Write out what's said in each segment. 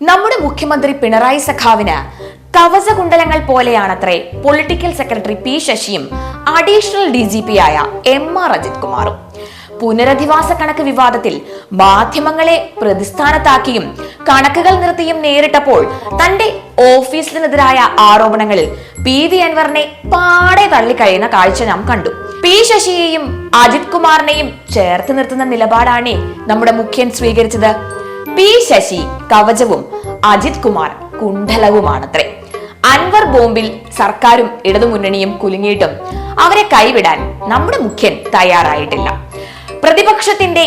നമ്മുടെ മുഖ്യമന്ത്രി പിണറായി സഖാവിന് കവചകുണ്ടലങ്ങൾ പോലെയാണത്രേ പൊളിറ്റിക്കൽ സെക്രട്ടറി പി ശശിയും അഡീഷണൽ ഡി ജി പി ആയ എം ആർ അജിത് കുമാറും. പുനരധിവാസ കണക്ക് വിവാദത്തിൽ മാധ്യമങ്ങളെ പ്രതിസ്ഥാനത്താക്കിയും കണക്കുകൾ നിർത്തിയും നേരിട്ടപ്പോൾ തന്റെ ഓഫീസിനെതിരായ ആരോപണങ്ങളിൽ പി വി അൻവറിനെ പാടെ തള്ളിക്കഴിയുന്ന കാഴ്ച നാം കണ്ടു. പി ശശിയെയും അജിത് കുമാറിനെയും ചേർത്ത് നിർത്തുന്ന നിലപാടാണ് നമ്മുടെ മുഖ്യൻ സ്വീകരിച്ചത്. പി ശശി കവചവും അജിത് കുമാർ കുണ്ഡലവുമാണത്രേ അൻവർ ബോംബിൽ സർക്കാരും ഇടതുമുന്നണിയും കുലുങ്ങിയിട്ടും അവരെ കൈവിടാൻ നമ്മുടെ മുഖ്യൻ തയ്യാറായിട്ടില്ല. പ്രതിപക്ഷത്തിന്റെ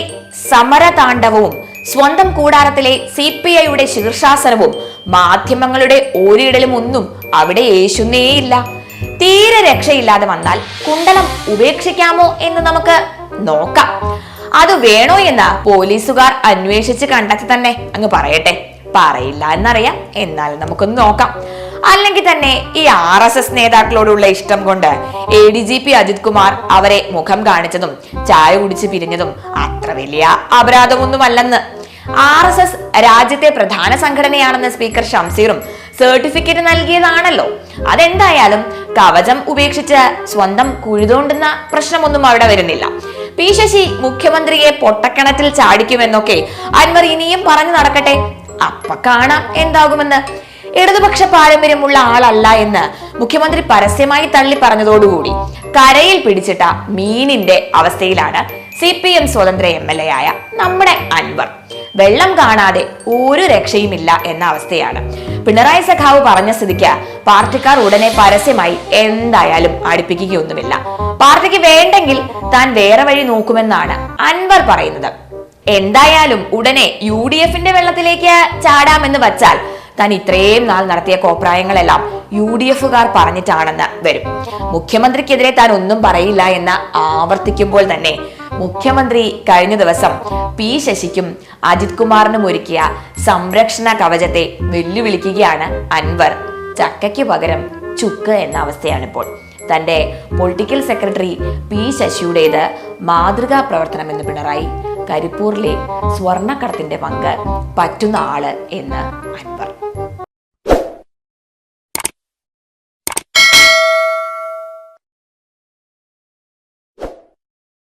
സമരതാണ്ഡവവും സ്വന്തം കൂടാരത്തിലെ സി പി ഐയുടെ ശീർഷാസനവും മാധ്യമങ്ങളുടെ ഓരിയിടലും ഒന്നും അവിടെ യേശുന്നേയില്ല തീരെ രക്ഷയില്ലാതെ വന്നാൽ കുണ്ടലം ഉപേക്ഷിക്കാമോ എന്ന് നമുക്ക് നോക്കാം. അത് വേണോ എന്ന് പോലീസുകാർ അന്വേഷിച്ച് കണ്ടെത്തി തന്നെ. അങ്ങ് പറയട്ടെ. പറയില്ല എന്നറിയാം. എന്നാൽ നമുക്കൊന്ന് നോക്കാം. അല്ലെങ്കിൽ തന്നെ ഈ ആർ എസ് എസ് നേതാക്കളോടുള്ള ഇഷ്ടം കൊണ്ട് A D G P Ajith Kumar അവരെ മുഖം കാണിച്ചതും ചായ കുടിച്ച് പിരിഞ്ഞതും അത്ര വലിയ അപരാധമൊന്നുമല്ലെന്ന്. ആർ എസ് എസ് രാജ്യത്തെ പ്രധാന സംഘടനയാണെന്ന് സ്പീക്കർ ഷംസീറും സർട്ടിഫിക്കറ്റ് നൽകിയതാണല്ലോ. അതെന്തായാലും കവചം ഉപേക്ഷിച്ച് സ്വന്തം കുഴിതോണ്ടുന്ന പ്രശ്നമൊന്നും അവിടെ വരുന്നില്ല. പി ശശി മുഖ്യമന്ത്രിയെ പൊട്ടക്കിണറ്റിൽ ചാടിക്കുമെന്നൊക്കെ അൻവർ ഇനിയും പറഞ്ഞു നടക്കട്ടെ. അപ്പ കാണാം എന്താകുമെന്ന്. ഇടതുപക്ഷ പാരമ്പര്യമുള്ള ആളല്ല എന്ന് മുഖ്യമന്ത്രി പരസ്യമായി തള്ളി പറഞ്ഞതോടുകൂടി കരയിൽ പിടിച്ചിട്ട മീനിന്റെ അവസ്ഥയിലാണ് സി പി എം സ്വതന്ത്ര എം എൽ എ ആയ നമ്മുടെ അൻവർ. വെള്ളം കാണാതെ ഒരു രക്ഷയുമില്ല എന്ന അവസ്ഥയാണ്. പിണറായി സഖാവ് പറഞ്ഞ സ്ഥിതിക്ക് പാർട്ടിക്കാർ ഉടനെ പരസ്യമായി എന്തായാലും അടുപ്പിക്കുകയൊന്നുമില്ല. പാർട്ടിക്ക് വേണ്ടെങ്കിൽ താൻ വേറെ വഴി നോക്കുമെന്നാണ് അൻവർ പറയുന്നത്. എന്തായാലും ഉടനെ യു ഡി എഫിന്റെ വെള്ളത്തിലേക്ക് ചാടാമെന്ന് വച്ചാൽ താൻ ഇത്രയും നാൾ നടത്തിയ കോപ്രായങ്ങളെല്ലാം യു ഡി എഫുകാർ പറഞ്ഞിട്ടാണെന്ന് വരും. മുഖ്യമന്ത്രിക്കെതിരെ താൻ ഒന്നും പറയില്ല എന്ന് ആവർത്തിക്കുമ്പോൾ തന്നെ മുഖ്യമന്ത്രി കഴിഞ്ഞ ദിവസം പി ശശിക്കും അജിത് കുമാറിനും ഒരുക്കിയ സംരക്ഷണ കവചത്തെ വെല്ലുവിളിക്കുകയാണ് അൻവർ. ചക്കയ്ക്ക് പകരം ചുക്ക് എന്ന അവസ്ഥയാണിപ്പോൾ. തന്റെ പൊളിറ്റിക്കൽ സെക്രട്ടറി പി ശശിയുടേത് മാതൃകാ പ്രവർത്തനമെന്ന് പിണറായി. കരിപ്പൂരിലെ സ്വർണക്കടത്തിന്റെ പങ്ക് പറ്റുന്ന ആൾ എന്ന് അൻവർ.